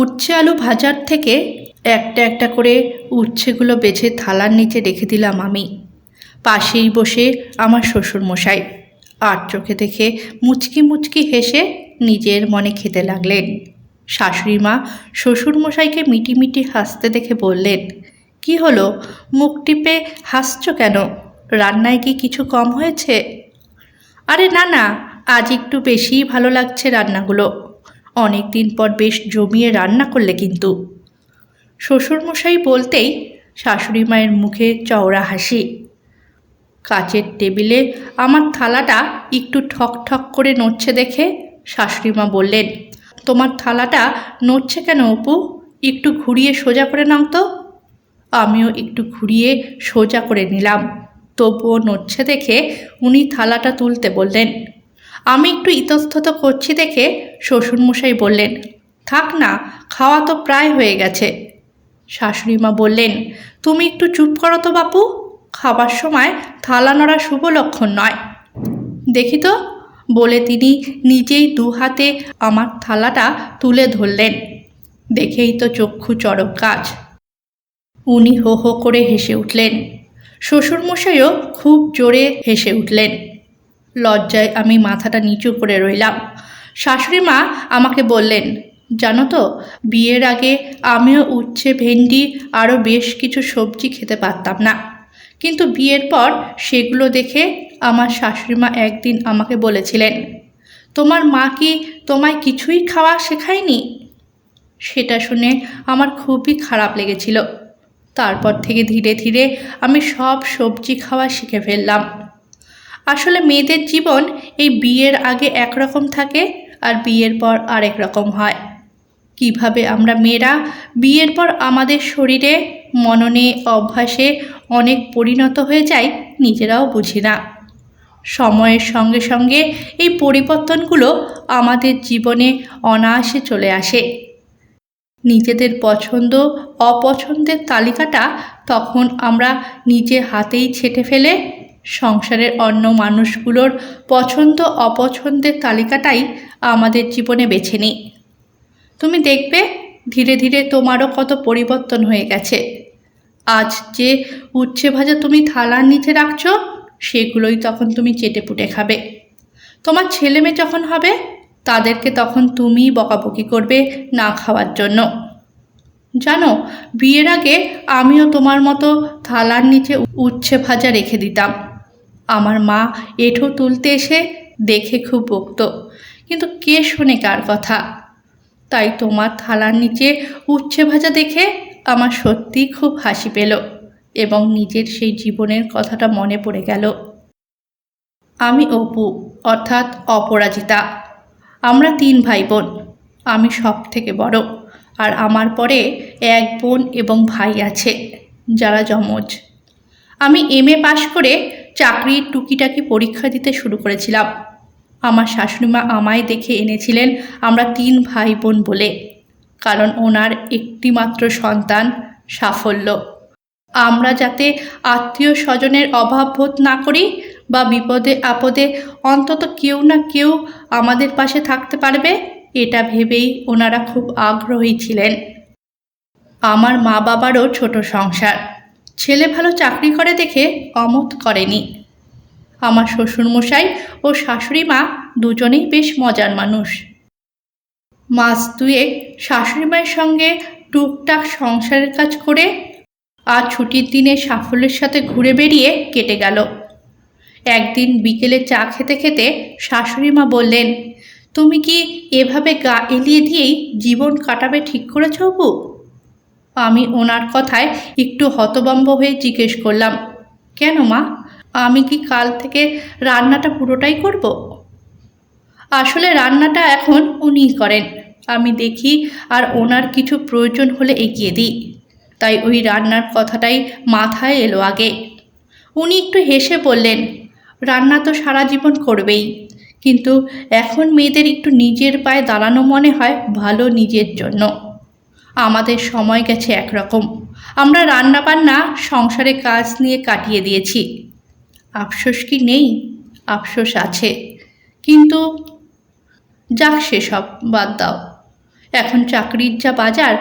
উচ্ছে আলু ভাজার থেকে একটা একটা করে উচ্ছেগুলো বেছে থালার নিচে রেখে দিলাম আমি। পাশেই বসে আমার শ্বশুরমশাই আর চোখে দেখে মুচকি মুচকি হেসে নিজের মনে খেতে লাগলেন। শাশুড়ি মা শ্বশুরমশাইকে মিটি মিটি হাসতে দেখে বললেন, কি হলো? মুখ টিপে হাসছো কেন? রান্নায় কি কিছু কম হয়েছে? আরে না না, আজ একটু বেশিই ভালো লাগছে রান্নাগুলো। অনেক দিন পর বেশ জমিয়ে রান্না করলে কিন্তু। শ্বশুরমশাই বলতেই শাশুড়ি মায়ের মুখে চওড়া হাসি। কাচের টেবিলে আমার থালাটা একটু ঠক ঠক করে নড়ছে দেখে শাশুড়ি মা বললেন, তোমার থালাটা নড়ছে কেন অপু? একটু ঘুরিয়ে সোজা করে নাও তো। আমিও একটু ঘুরিয়ে সোজা করে নিলাম। তবুও নড়ছে দেখে উনি থালাটা তুলতে বললেন আমি একটু ইতস্তত করছি দেখে শ্বশুরমশাই বললেন, থাক না, খাওয়া তো প্রায় হয়ে গেছে। শাশুড়ি মা বললেন, তুমি একটু চুপ করো তো বাপু, খাবার সময় থালা নড়া শুভ লক্ষণ নয়। দেখি তো, বলে তিনি নিজেই দু হাতে আমার থালাটা তুলে ধরলেন। দেখেই তো চক্ষু চড়ক কাজ উনি হো হো করে হেসে উঠলেন। শ্বশুরমশাইও খুব জোরে হেসে উঠলেন। লজ্জায় আমি মাথাটা নিচু করে রইলাম। শাশুড়ি মা আমাকে বললেন, জানো তো, বিয়ের আগে আমিও উচ্ছে, ভেন্ডি, আরও বেশ কিছু সবজি খেতে পারতাম না। কিন্তু বিয়ের পর সেগুলো দেখে আমার শাশুড়ি মা একদিন আমাকে বলেছিলেন, তোমার মা কি তোমায় কিছুই খাওয়া শেখায়নি? সেটা শুনে আমার খুবই খারাপ লেগেছিল। তারপর থেকে ধীরে ধীরে আমি সব সবজি খাওয়া শিখে ফেললাম। আসলে মেয়েদের জীবন এই বিয়ের আগে একরকম থাকে আর বিয়ের পর আরেক রকম হয়। কীভাবে আমরা মেয়েরা বিয়ের পর আমাদের শরীরে, মননে, অভ্যাসে অনেক পরিণত হয়ে যাই নিজেরাও বুঝি না। সময়ের সঙ্গে সঙ্গে এই পরিবর্তনগুলো আমাদের জীবনে অনায়াসে চলে আসে। নিজেদের পছন্দ, অপছন্দের তালিকাটা তখন আমরা নিজে হাতেই ছেটে ফেলে সংসারের অন্য মানুষগুলোর পছন্দ অপছন্দের তালিকাটাই আমাদের জীবনে বেছে নিই। তুমি দেখবে ধীরে ধীরে তোমারও কত পরিবর্তন হয়ে গেছে। আজ যে উচ্ছে ভাজা তুমি থালার নিচে রাখছো, সেগুলোই তখন তুমি চেটে পুটে খাবে। তোমার ছেলে মেয়ে যখন হবে, তাদেরকে তখন তুমিই বকাবকি করবে না খাওয়ার জন্য। জানো, বিয়ের আগে আমিও তোমার মতো থালার নিচে উচ্ছে ভাজা রেখে দিতাম। আমার মা এঁঠো তুলতে এসে দেখে খুব বকত কিন্তু কে শোনে কার কথা? তাই তোমার থালার নিচে উচ্ছে ভাজা দেখে আমার সত্যিই খুব হাসি পেল এবং নিজের সেই জীবনের কথাটা মনে পড়ে গেল। আমি অপু, অর্থাৎ অপরাজিতা। আমরা তিন ভাই বোন আমি সব থেকে বড় আর আমার পরে এক বোন এবং ভাই আছে, যারা যমজ। আমি এম এ পাশ করে চাকরির টুকিটাকি পরীক্ষা দিতে শুরু করেছিলাম। আমার শাশুড়িমা আমায় দেখে এনেছিলেন আমরা তিন ভাই বোন বলে। কারণ ওনার একটিমাত্র সন্তান সাফল্য। আমরা যাতে আত্মীয় স্বজনের অভাব বোধ না করি বা বিপদে আপদে অন্তত কেউ না কেউ আমাদের পাশে থাকতে পারবে, এটা ভেবেই ওনারা খুব আগ্রহী ছিলেন। আমার মা বাবারও ছোট সংসার। ছেলে ভালো চাকরি করে দেখে অমত করেনি। আমার শ্বশুরমশাই ও শাশুড়ি মা দুজনেই বেশ মজার মানুষ। মাস দুয়েক শাশুড়ি মায়ের সঙ্গে টুকটাক সংসারের কাজ করে আর ছুটির দিনে সাফল্যের সাথে ঘুরে বেরিয়ে কেটে গেল। একদিন বিকেলে চা খেতে খেতে শাশুড়ি মা বললেন, তুমি কি এভাবে গা এলিয়ে দিয়েই জীবন কাটাবে ঠিক করেছ অপু আমি ওনার কথায় একটু হতবম্ব হয়ে জিজ্ঞেস করলাম, কেন মা? আমি কি কাল থেকে রান্নাটা পুরোটাই করব? আসলে রান্নাটা এখন উনিই করেন। আমি দেখি আর ওনার কিছু প্রয়োজন হলে এগিয়ে দিই। তাই ওই রান্নার কথাটাই মাথায় এলো আগে। উনি একটু হেসে বললেন, রান্না তো সারা জীবন করবেই। কিন্তু এখন মেয়েদের একটু নিজের পায়ে দাঁড়ানো মনে হয় ভালো নিজের জন্য। আমাদের সময় গেছে একরকম। আমরা রান্না বান্না সংসারে কাজ নিয়ে কাটিয়ে দিয়েছি। আফসোস কি নেই? আফসোস আছে। কিন্তু যাক সেসব বাদ দাও। এখন চাকরির যা বাজার,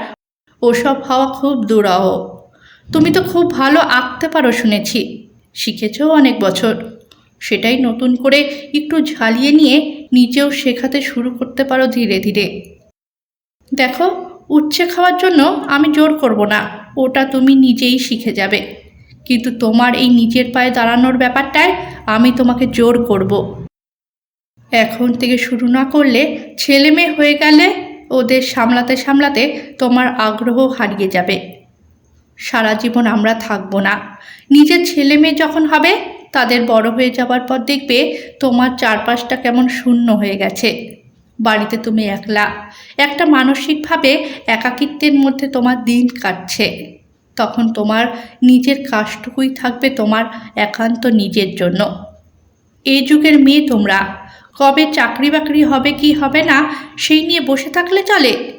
ওসব হওয়া খুব দুরহ। তুমি তো খুব ভালো আঁকতে পারো শুনেছি। শিখেছ অনেক বছর। সেটাই নতুন করে একটু ঝালিয়ে নিয়ে নিজেও শেখাতে শুরু করতে পারো ধীরে ধীরে। দেখো উচ্ছে খাওয়ার জন্য আমি জোর করব না, ওটা তুমি নিজেই শিখে যাবে। কিন্তু তোমার এই নিজের পায়ে দাঁড়ানোর ব্যাপারটায় আমি তোমাকে জোর করব। এখন থেকে শুরু না করলে ছেলে মেয়ে হয়ে গেলে ওদের সামলাতে সামলাতে তোমার আগ্রহ হারিয়ে যাবে। সারা জীবন আমরা থাকব না। নিজের ছেলে মেয়ে যখন হবে, তাদের বড় হয়ে যাবার পর দেখবে তোমার চারপাশটা কেমন শূন্য হয়ে গেছে। বাড়িতে তুমি একলা। একটা মানসিকভাবে একাকিত্বের মধ্যে তোমার দিন কাটছে। তখন তোমার নিজের কাজটুকুই থাকবে তোমার একান্ত নিজের জন্য। এই যুগের মেয়ে তোমরা। কবে চাকরি বাকরি হবে, কি হবে না, সেই নিয়ে বসে থাকলে চলে।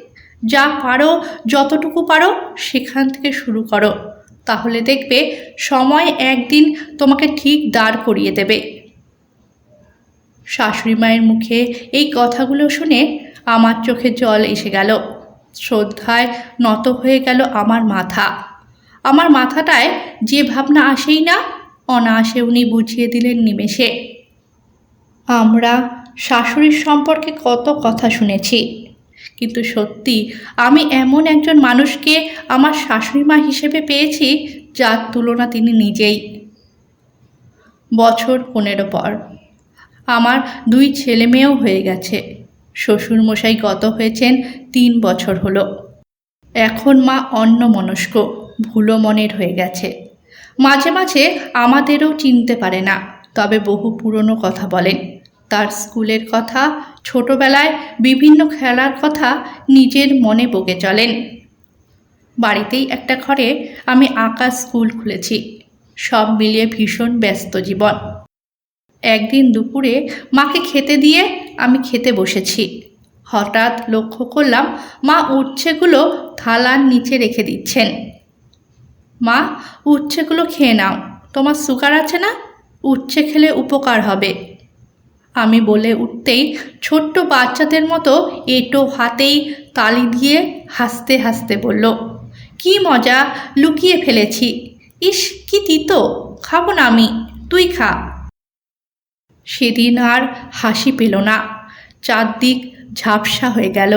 যা পারো, যতটুকু পারো, সেখান থেকে শুরু করো। তাহলে দেখবে, সময় একদিন তোমাকে ঠিক দাঁড় করিয়ে দেবে। শাশুড়ি মায়ের মুখে এই কথাগুলো শুনে আমার চোখে জল এসে গেল। শ্রদ্ধায় নত হয়ে গেল আমার মাথা। আমার মাথাটায় যে ভাবনা আসেই না, অনায়াসে উনি বুঝিয়ে দিলেন নিমেষে। আমরা শাশুড়ির সম্পর্কে কত কথা শুনেছি, কিন্তু সত্যি আমি এমন একজন মানুষকে আমার শাশুড়ি মা হিসেবে পেয়েছি, যার তুলনা তিনি নিজেই। বছর পনেরো পর আমার দুই ছেলে মেয়েও হয়ে গেছে। শ্বশুরমশাই গত হয়েছেন তিন বছর হলো। এখন মা অন্যমনস্ক ভুলো মনের হয়ে গেছে। মাঝে মাঝে আমাদেরও চিনতে পারে না, তবে বহু পুরনো কথা বলেন। তার স্কুলের কথা, ছোটবেলায় বিভিন্ন খেলার কথা নিজের মনে বকে চলেন। বাড়িতেই একটা ঘরে আমি আঁকা স্কুল খুলেছি। সব মিলিয়ে ভীষণ ব্যস্ত জীবন। একদিন দুপুরে মাকে খেতে দিয়ে আমি খেতে বসেছি। হঠাৎ লক্ষ্য করলাম মা উচ্ছেগুলো থালার নিচে রেখে দিচ্ছেন। মা, উচ্ছেগুলো খেয়ে নাও, তোমার সুগার আছে না? উচ্ছে খেলে উপকার হবে। আমি বলে উঠতেই ছোট্ট বাচ্চাদের মতো এটো হাতেই তালি দিয়ে হাসতে হাসতে বলল, কি মজা, লুকিয়ে ফেলেছি। ইস, কি তিতো, খাব না আমি, তুই খা। সেদিন আর হাসি পেল না। চারদিক ঝাপসা হয়ে গেল।